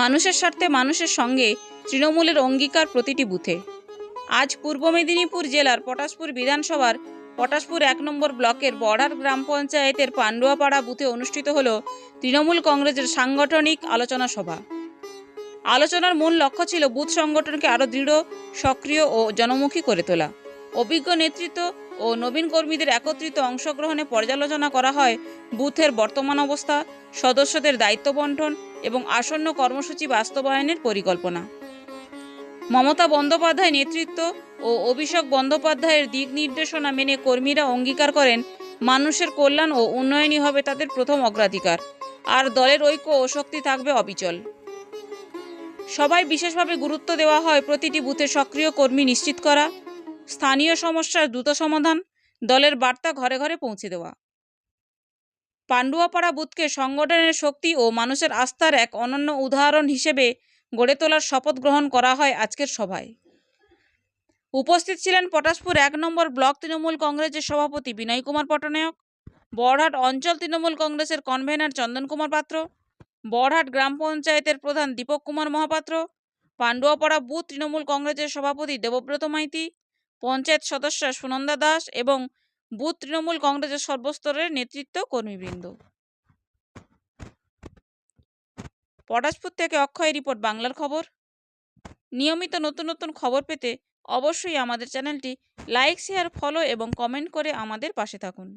মানুষের স্বার্থে মানুষের সঙ্গে তৃণমূলের অঙ্গীকার প্রতিটি বুথে। আজ পূর্ব মেদিনীপুর জেলার পটাশপুর বিধানসভার পটাশপুর এক নম্বর ব্লকের বর্ডার গ্রাম পঞ্চায়েতের পান্ডুয়াপাড়া বুথে অনুষ্ঠিত হল তৃণমূল কংগ্রেসের সাংগঠনিক আলোচনা সভা। আলোচনার মূল লক্ষ্য ছিল বুথ সংগঠনকে আরও দৃঢ়, সক্রিয় ও জনমুখী করে তোলা। অভিজ্ঞ নেতৃত্ব ও নবীন কর্মীদের একত্রিত অংশগ্রহণে পর্যালোচনা করা হয় বুথের বর্তমান অবস্থা, সদস্যদের দায়িত্ব বন্টন এবং আসন্ন কর্মসূচি বাস্তবায়নের পরিকল্পনা। মমতা বন্দ্যোপাধ্যায় নেতৃত্ব ও অভিষেক বন্দ্যোপাধ্যায়ের দিক নির্দেশনা মেনে কর্মীরা অঙ্গীকার করেন, মানুষের কল্যাণ ও উন্নয়নই হবে তাদের প্রথম অগ্রাধিকার। আর দলের ঐক্য ও শক্তি থাকবে অবিচল। সবাই বিশেষভাবে গুরুত্ব দেওয়া হয় প্রতিটি বুথে সক্রিয় কর্মী নিশ্চিত করা স্থানীয় সমস্যার দ্রুত সমাধান, দলের বার্তা ঘরে ঘরে পৌঁছে দেওয়া। পাণ্ডুয়াপাড়া বুথকে সংগঠনের শক্তি ও মানুষের আস্থার এক অনন্য উদাহরণ হিসেবে গড়ে তোলার শপথ গ্রহণ করা হয় আজকের সভায়। উপস্থিত ছিলেন পটাশপুর এক নম্বর ব্লক তৃণমূল কংগ্রেসের সভাপতি বিনয় কুমার পটনায়ক, বড়হাট অঞ্চল তৃণমূল কংগ্রেসের কনভেনার চন্দন কুমার পাত্র, বড়হাট গ্রাম পঞ্চায়েতের প্রধান দীপক কুমার মহাপাত্র, পান্ডুয়াপাড়া বুথ তৃণমূল কংগ্রেসের সভাপতি দেবব্রত মাইতি পঞ্চায়েত সদস্য সুনন্দা দাস এবং বুথ তৃণমূল কংগ্রেসের সর্বস্তরের নেতৃত্ব কর্মীবৃন্দ। পটাশপুর থেকে অক্ষয় রিপোর্ট, বাংলার খবর। নিয়মিত নতুন নতুন খবর পেতে অবশ্যই আমাদের চ্যানেলটি লাইক, শেয়ার, ফলো এবং কমেন্ট করে আমাদের পাশে থাকুন।